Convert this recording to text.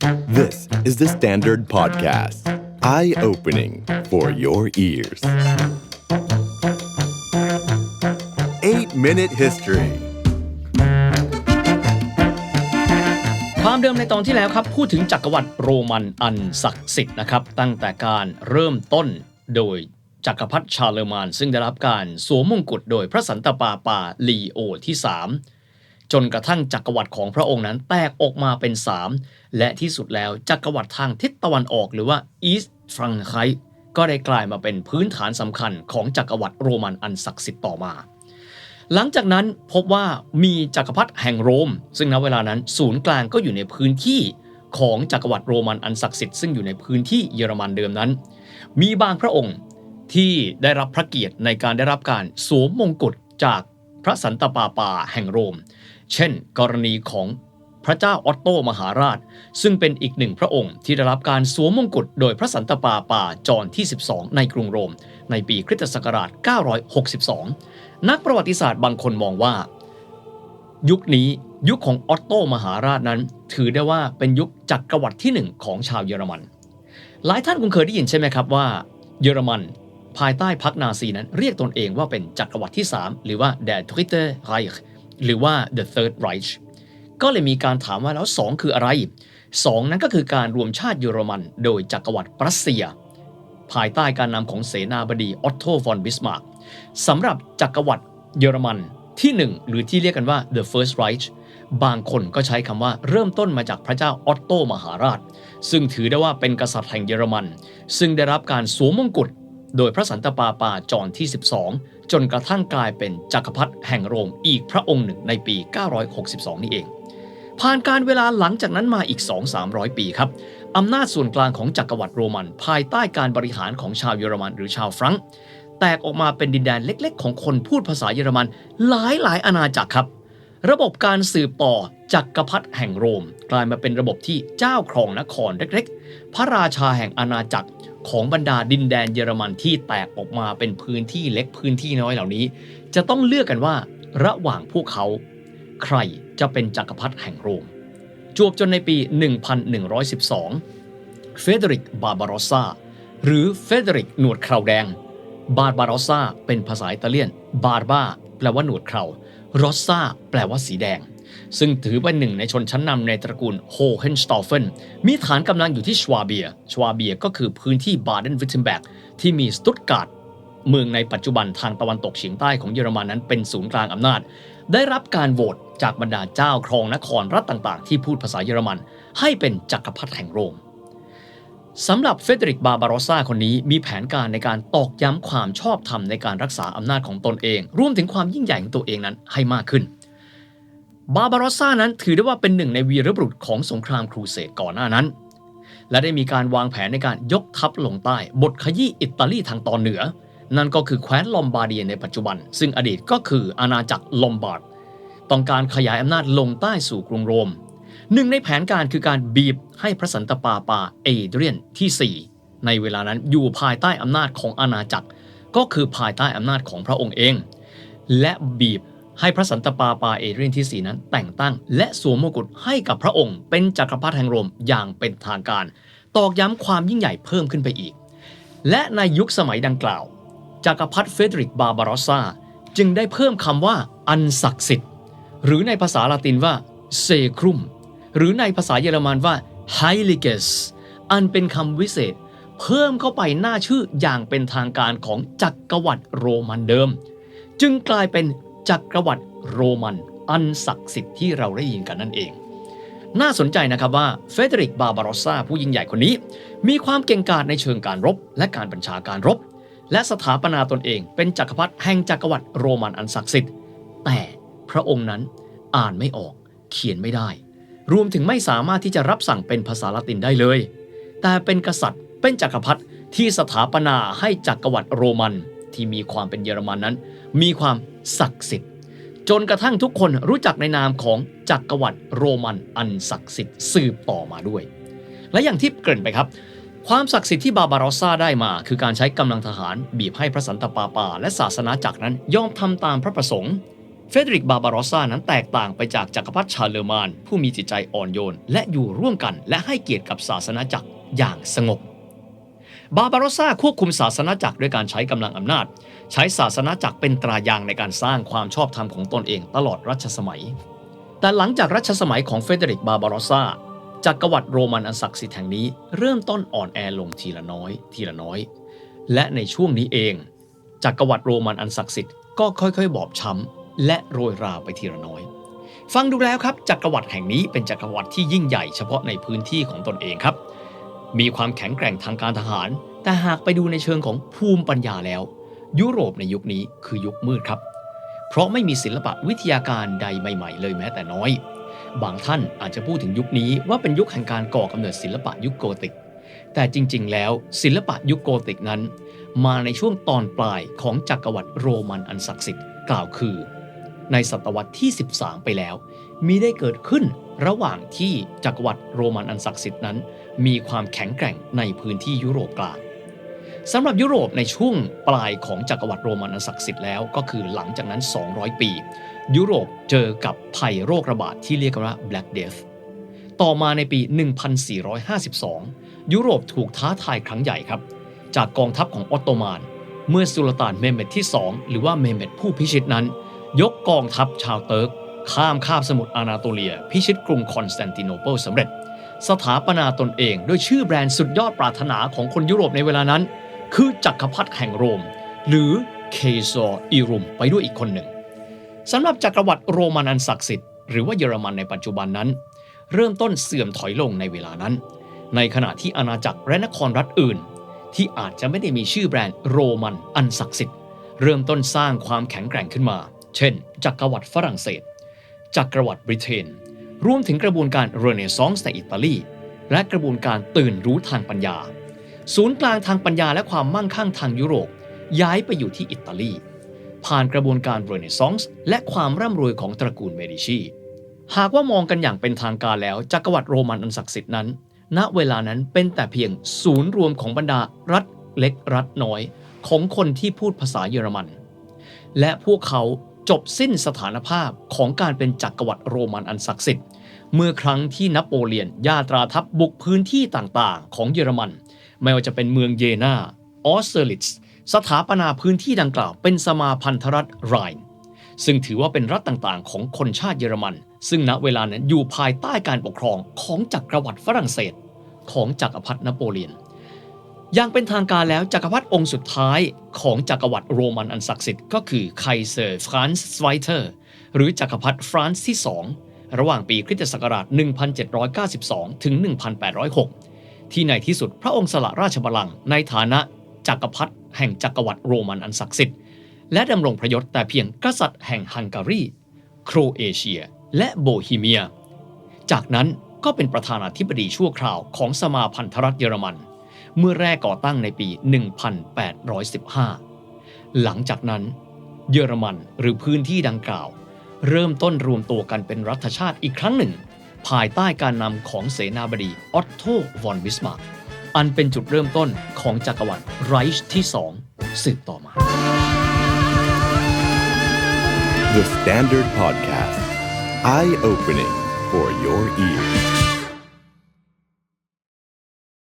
This is the Standard Podcast. Eye opening for your ears. 8 Minute History ความเดิมในตอนที่แล้วครับ พูดถึงจักรวรรดิโรมันอันศักดิ์สิทธิ์นะครับ ตั้งแต่การเริ่มต้นโดยจักรพรรดิชาร์เลมาน ซึ่งได้รับการสวมมงกุฎโดยพระสันตะปาปาลีโอที่ 3 จนกระทั่งจักรวรรดิของพระองค์นั้นแตกออกมาเป็น 3 และที่สุดแล้วจักรวรรดิทางทิศตะวันออกหรือว่าอีสต์ฟรังไคก็ได้กลายมาเป็นพื้นฐานสำคัญของจักรวรรดิโรมันอันศักดิ์สิทธิ์ต่อมา หลังจากนั้นพบว่ามีจักรพรรดิแห่งโรม ซึ่งณเวลานั้นศูนย์กลางก็อยู่ในพื้นที่ของจักรวรรดิโรมันอันศักดิ์สิทธิ์ซึ่งอยู่ในพื้นที่เยอรมันเดิมนั้น มีบางพระองค์ที่ได้รับพระเกียรติในการได้รับการสวมมงกุฎจากพระสันตะปาปาแห่งโรม เช่น กรณีของพระเจ้าออตโตมหาราช ซึ่งเป็นอีกหนึ่งพระองค์ที่ได้รับการสวมมงกุฎโดยพระสันตะปาปาจอนที่ 12 ในกรุงโรม ในปีคริสตศักราช 962 นักประวัติศาสตร์บางคนมองว่า ยุคนี้ยุคของออตโตมหาราชนั้น ถือได้ว่าเป็นยุคจักรวรรดิที่หนึ่งของชาวเยอรมัน หลายท่านคงเคยได้ยินใช่ไหมครับว่า เยอรมัน ภายใต้พรรคนาซีนั้นเรียกตนเองว่าเป็นจักรวรรดิที่ 3 หรือว่า Der Dritte Reich หรือว่า The Third Reich ก็เลยมีการถามว่าแล้ว 2 คืออะไร 2 นั้นก็คือการรวมชาติเยอรมัน โดยจักรวรรดิปรัสเซีย ภายใต้การนำของเสนาบดีออตโตฟอนบิสมาร์กสำหรับจักรวรรดิเยอรมันที่ 1 หรือที่เรียกกันว่า The First Reich บางคนก็ใช้คำว่าเริ่มต้นมาจากพระเจ้าออตโตมหาราช ซึ่งถือได้ว่าเป็นกษัตริย์แห่งเยอรมัน ซึ่งได้รับการสวมมงกุฎโดยพระสันตะปาปาจอห์นที่ 12 จนกระทั่งกลายเป็นจักรพรรดิแห่งโรมอีกพระองค์หนึ่งในปี 962 นี่เอง ผ่านการเวลาหลังจากนั้นมาอีก 2-300 ปีครับอำนาจส่วนกลางของจักรวรรดิโรมัน ภายใต้การบริหารของชาวเยอรมันหรือชาวฟรังก์แตกออกมาเป็นดินแดนเล็กๆ ของคนพูดภาษาเยอรมันหลายหลายอาณาจักรครับ ระบบการสืบต่อจักรพรรดิแห่งโรม กลายมาเป็นระบบที่เจ้าครองนครเล็กๆ พระราชาแห่งอาณาจักร ของบรรดาดินแดนเยอรมันที่แตกออกมาเป็นพื้นที่เล็กพื้นที่น้อยเหล่านี้ จะต้องเลือกกันว่าระหว่างพวกเขา ใครจะเป็นจักรพรรดิแห่งโรม จวบจนในปี 1112 เฟเดริกบาบารอซาหรือเฟเดริกหนวดเคราแดง บาร์บารอซาเป็นภาษาอิตาเลียน บาร์บาแปลว่าหนวดเครารอสซาแปลว่าสีแดง ซึ่งถือเป็นหนึ่งในชนชั้นนำในตระกูลโฮเฮนสตอฟเฟนมีฐานกำลังอยู่ที่ชวาเบีย ชวาเบียก็คือพื้นที่บาเดนวิทเทนแบกที่มีสตุตการ์ดเมืองในปัจจุบันทางตะวันตกเฉียงใต้ของเยอรมันนั้นเป็นศูนย์กลางอำนาจ ได้รับการโหวตจากบรรดาเจ้าครองนครรัฐต่างๆ ที่พูดภาษาเยอรมัน ให้เป็นจักรพรรดิแห่งโรมสำหรับเฟเดริกบาบารอซาคนนี้มีแผนการในการตอกย้ำความชอบธรรมในการรักษาอำนาจของตนเอง รวมถึงความยิ่งใหญ่ของตัวเองนั้นให้มากขึ้น บาบารอสซานั้นถือได้ว่าเป็นหนึ่งในวีรบุรุษของสงครามครูเสดก่อนหน้านั้น และได้มีการวางแผนในการยกทัพลงใต้ บทขยี้อิตาลีทางตอนเหนือ นั่นก็คือแคว้นลอมบาร์เดียในปัจจุบัน ซึ่งอดีตก็คืออาณาจักรลอมบาร์ดต้องการขยายอำนาจลงใต้สู่กรุงโรมหนึ่งในแผนการคือการบีบให้พระสันตะปาปาเอเดรียนที่ 4 ในเวลานั้นอยู่ภายใต้อำนาจของอาณาจักร ก็คือภายใต้อำนาจของพระองค์เอง และบีบ ให้พระสันตะปาปาเอเดรียนที่ 4 นั้นแต่งตั้ง และสวมมงกุฎให้กับพระองค์ เป็นจักรพรรดิแห่งโรมอย่างเป็นทางการ ตอกย้ำความยิ่งใหญ่เพิ่มขึ้นไปอีก และในยุคสมัยดังกล่าว จักรพรรดิเฟเดริกบาบารอซาจึงได้เพิ่มคำว่าอันศักดิ์สิทธิ์ หรือในภาษาละตินว่าเซครุมหรือในภาษาเยอรมันว่า Heiliges อันเป็นคำวิเศษ เพิ่มเข้าไปหน้าชื่ออย่างเป็นทางการของจักรวรรดิโรมันเดิม จึงกลายเป็น จักรวรรดิโรมัน อันศักดิ์สิทธิ์ที่เราได้ยินกันนั่นเอง น่าสนใจนะครับว่าเฟเดริกบาบารอสซาผู้ยิ่งใหญ่คนนี้ มีความเก่งกาจในเชิงการรบ และการบัญชาการรบ และสถาปนาตนเอง เป็นจักรพรรดิแห่งจักรวรรดิโรมันอันศักดิ์สิทธิ์แต่พระองค์นั้นอ่านไม่ออกเขียนไม่ได้ รวมถึงไม่สามารถที่จะรับสั่งเป็นภาษาละตินได้เลย แต่เป็นกษัตริย์เป็นจักรพรรดิที่สถาปนาให้จักรวรรดิโรมันที่มีความเป็นเยอรมันนั้น มีความ ศักดิ์สิทธิ์ จนกระทั่งทุกคนรู้จักในนามของจักรวรรดิโรมันอันศักดิ์สิทธิ์สืบต่อมาด้วย และอย่างที่เกริ่นไปครับ ความศักดิ์สิทธิ์ที่บาบารอสซาได้มา คือการใช้กำลังทหารบีบให้พระสันตะปาปา และศาสนาจักรนั้นยอมทำตามพระประสงค์เฟเดริกบาบารอซานั้นแตกต่างไปจากจักรพรรดิชาเลอร์มาน ผู้มีจิตใจอ่อนโยน และอยู่ร่วมกัน และให้เกียรติกับศาสนาจักรอย่างสงบ บาบารซาควบคุมศาสนาจักรด้วยการใช้กำลังอำนาจ ใช้ศาสนาจักรเป็นตรายางในการสร้างความชอบธรรมของตนเองตลอดรัชสมัย แต่หลังจากรัชสมัยของเฟเดริกบาบารซาจักรวรรดิโรมันอันศักดิ์สิทธิ์แห่งนี้เริ่มต้นอ่อนแอลงทีละน้อย ทีละน้อย และในช่วงนี้เอง จักรวรรดิโรมันอันศักดิ์สิทธิ์ก็ค่อยๆ บอบช้ำและโรยราไปทีละน้อย ฟังดูแล้วครับจักรวรรดิแห่งนี้เป็นจักรวรรดิที่ยิ่งใหญ่เฉพาะในพื้นที่ของตนเองครับ มีความแข็งแกร่งทางการทหาร แต่หากไปดูในเชิงของภูมิปัญญาแล้ว ยุโรปในยุคนี้คือยุคมืดครับ เพราะไม่มีศิลปะวิทยาการใดใหม่ ๆ เลยแม้แต่น้อย บางท่านอาจจะพูดถึงยุคนี้ว่าเป็นยุคแห่งการก่อกำเนิดศิลปะยุคโกธิก แต่จริง ๆ แล้วศิลปะยุคโกธิกนั้น มาในช่วงตอนปลายของจักรวรรดิโรมันอันศักดิ์สิทธิ์กล่าวคือ ในศตวรรษที่ 13 ไปแล้ว มีได้เกิดขึ้นระหว่างที่จักรวรรดิโรมันอันศักดิ์สิทธิ์นั้น มีความแข็งแกร่งในพื้นที่ยุโรปกลางสำหรับยุโรปในช่วงปลายของจักรวรรดิโรมันอันศักดิ์สิทธิ์แล้วก็คือหลังจากนั้น 200 ปี ยุโรปเจอกับภัยโรคระบาดที่เรียกว่า Black Death ต่อมาในปี 1452 ยุโรปถูกท้าทายครั้งใหญ่ครับ จากกองทัพของออตโตมัน เมื่อสุลต่านเมเม็ดที่ 2 หรือว่าเมเม็ดผู้พิชิตนั้น ยกกองทัพชาวเติร์กข้ามคาบสมุทรอานาโตเลีย พิชิตกรุงคอนสแตนติโนเปิลสำเร็จ สถาปนาตนเองด้วยชื่อแบรนด์สุดยอดปรารถนาของคนยุโรปในเวลานั้น คือจักรพรรดิแห่งโรม หรือเคซอร์อิรุมไปด้วยอีกคนหนึ่งสำหรับจักรวรรดิโรมันอันศักดิ์สิทธิ์หรือว่าเยอรมันในปัจจุบันนั้น เริ่มต้นเสื่อมถอยลงในเวลานั้น ในขณะที่อาณาจักรและนครรัฐอื่น ที่อาจจะไม่ได้มีชื่อแบรนด์โรมันอันศักดิ์สิทธิ์เริ่มต้นสร้างความแข็งแกร่งขึ้นมา เช่น จักรวรรดิฝรั่งเศส จักรวรรดิบริเตน รวมถึงกระบวนการเรเนซองส์ในอิตาลี และกระบวนการตื่นรู้ทางปัญญา ศูนย์กลางทางปัญญาและความมั่งคั่งทางยุโรป ย้ายไปอยู่ที่อิตาลี ผ่านกระบวนการเรเนซองส์และความร่ำรวยของตระกูลเมดิชีหากว่ามองกันอย่างเป็นทางการแล้วจักรวรรดิโรมันอันศักดิ์สิทธิ์นั้น ณเวลานั้นเป็นแต่เพียงศูนย์รวมของบรรดารัฐเล็กรัฐน้อยของคนที่พูดภาษาเยอรมัน และพวกเขา จบสิ้นสถานภาพของการเป็นจักรวรรดิโรมันอันศักดิ์สิทธิ์ เมื่อครั้งที่นโปเลียนยาตราทัพบุกพื้นที่ต่างๆ ของเยอรมัน ไม่ว่าจะเป็นเมืองเยนาออสเซอริตส์สถาปนาพื้นที่ดังกล่าวเป็นสมาพันธรัฐไรน์ซึ่งถือว่าเป็นรัฐต่างๆ ของคนชาติเยอรมัน ซึ่งณเวลานั้นอยู่ภายใต้การปกครองของจักรวรรดิฝรั่งเศส ของจักรพรรดินโปเลียน อย่างเป็นทางการแล้วจักรพรรดิองค์สุดท้ายของจักรวรรดิโรมันอันศักดิ์สิทธิ์ก็คือไคเซอร์ฟรานซ์ไวเตอร์หรือจักรพรรดิฟรานซ์ที่ 2 ระหว่างปีคริสตศักราช 1792 ถึง 1806 ที่ในที่สุดพระองค์สละราชบัลลังก์ในฐานะจักรพรรดิแห่งจักรวรรดิโรมันอันศักดิ์สิทธิ์และดำรงพระยศแต่เพียงกษัตริย์แห่งฮังการี โครเอเชีย และโบฮีเมีย จากนั้นก็เป็นประธานาธิบดีชั่วคราวของสมาพันธรัฐเยอรมัน เมื่อแรกก่อตั้งในปี 1815 หลังจากนั้น เยอรมันหรือพื้นที่ดังกล่าว เริ่มต้นรวมตัวกันเป็นรัฐชาติอีกครั้งหนึ่ง ภายใต้การนำของเสนาบดีออตโตวอนบิสมาร์อันเป็นจุดเริ่มต้นของจักรวรรดิไรช์ที่2สืบต่อมา The Standard Podcast. Eye opening for your ears.